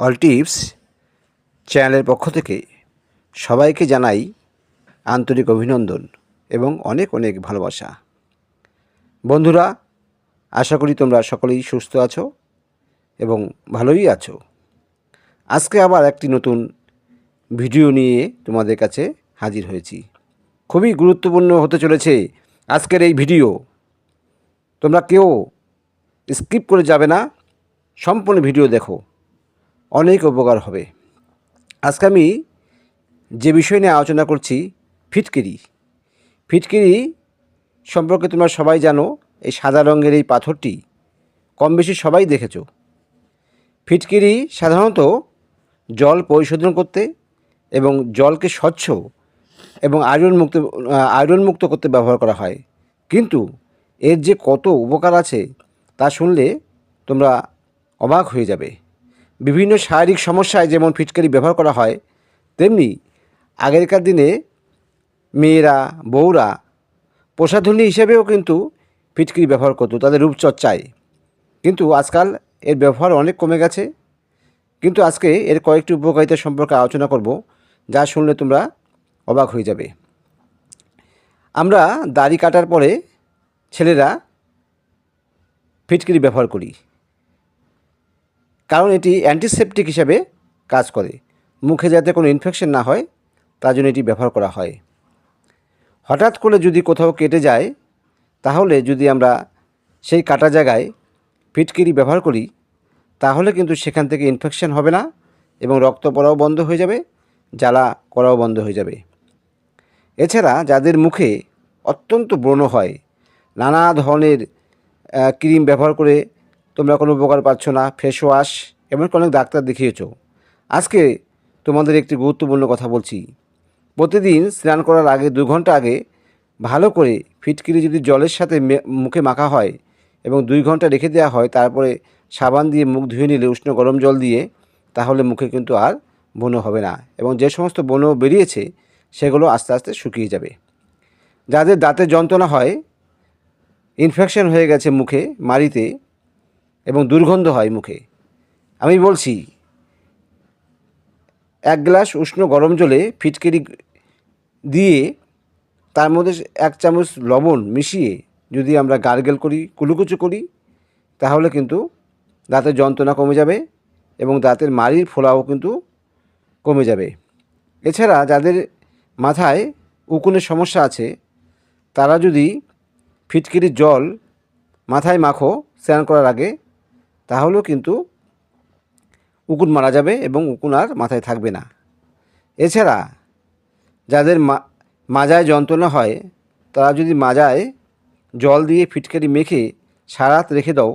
All tips চ্যানেলের পক্ষ থেকে সবাইকে জানাই আন্তরিক অভিনন্দন এবং অনেক অনেক ভালোবাসা। বন্ধুরা, আশা করি তোমরা সকলেই সুস্থ আছো এবং ভালোই আছো। আজকে আবার একটি নতুন ভিডিও নিয়ে তোমাদের কাছে হাজির হয়েছি। খুবই গুরুত্বপূর্ণ হতে চলেছে আজকের এই ভিডিও। তোমরা কেউ স্কিপ করে যাবে না, সম্পূর্ণ ভিডিও দেখো। অনেক উপকার হবে। আজকে আমি যে বিষয় নিয়ে আলোচনা করছি, ফিটকিরি। ফিটকিরি সম্পর্কে তোমরা সবাই জানো, এই সাদা রঙের এই পাথরটি কম বেশি সবাই দেখেছ। ফিটকিরি সাধারণত জল পরিশোধন করতে এবং জলকে স্বচ্ছ এবং আয়রন মুক্ত আয়রন মুক্ত করতে ব্যবহার করা হয়। কিন্তু এর যে কত উপকার আছে তা শুনলে তোমরা অবাক হয়ে যাবে। বিভিন্ন শারীরিক সমস্যায় যেমন ফিটকারি ব্যবহার করা হয়, তেমনি আগেরকার দিনে মেয়েরা, বউরা প্রসাধনী হিসেবেও কিন্তু ফিটকিরি ব্যবহার করতো, তাদের রূপচর্চায়। কিন্তু আজকাল এর ব্যবহার অনেক কমে গেছে। কিন্তু আজকে এর কয়েকটি উপকারিতা সম্পর্কে আলোচনা করব, যা শুনলে তোমরা অবাক হয়ে যাবে। আমরা দাড়ি কাটার পরে ছেলেরা ফিটকিরি ব্যবহার করি। কারণ এটি অ্যান্টিসেপটিক হিসাবে কাজ করে। মুখে যাতে কোনো ইনফেকশন না হয়, তার জন্য এটি ব্যবহার করা হয়। হঠাৎ করে যদি কোথাও কেটে যায়, তাহলে যদি আমরা সেই কাটা জায়গায় ফিটকিরি ব্যবহার করি, তাহলে কিন্তু সেখান থেকে ইনফেকশন হবে না এবং রক্ত পড়াও বন্ধ হয়ে যাবে, জ্বালা করাও বন্ধ হয়ে যাবে। এছাড়া যাদের মুখে অত্যন্ত ব্রণ হয়, নানা ধরনের ক্রিম ব্যবহার করে তোমরা কোনো উপকার পাচ্ছ না ফেস ওয়াশ এমনকি অনেক ডাক্তার দেখিয়েছ। আজকে তোমাদের একটি গুরুত্বপূর্ণ কথা বলছি। প্রতিদিন স্নান করার আগে দু ঘণ্টা আগে ভালো করে ফিটকিরি যদি জলের সাথে মুখে মাখা হয় এবং দুই ঘণ্টা রেখে দেওয়া হয়, তারপরে সাবান দিয়ে মুখ ধুয়ে নিলে উষ্ণ গরম জল দিয়ে, তাহলে মুখে কিন্তু আর বনো হবে না এবং যে সমস্ত বনো বেরিয়েছে, সেগুলো আস্তে আস্তে শুকিয়ে যাবে। যাদের দাঁতের যন্ত্রণা হয় ইনফেকশন হয়ে গেছে মুখে, মাড়িতে এবং দুর্গন্ধ হয় মুখে। আমি বলছি, এক গ্লাস উষ্ণ গরম জলে ফিটকিরি দিয়ে তার মধ্যে এক চামচ লবণ মিশিয়ে যদি আমরা গার্গেল করি, কুলুকুচু করি, তাহলে কিন্তু দাঁতের যন্ত্রণা কমে যাবে এবং দাঁতের মাড়ির ফোলাও কিন্তু কমে যাবে। এছাড়া যাদের মাথায় উকুনের সমস্যা আছে, তারা যদি ফিটকিরির জল মাথায় মাখো, স্নান করার আগে তাহলেও কিন্তু উকুন মারা যাবে এবং উকুন আর মাথায় থাকবে না। এছাড়া যাদের মাজায় যন্ত্রণা হয়, তারা যদি মাজায় জল দিয়ে ফিটকারি মেখে সারাত রেখে দাও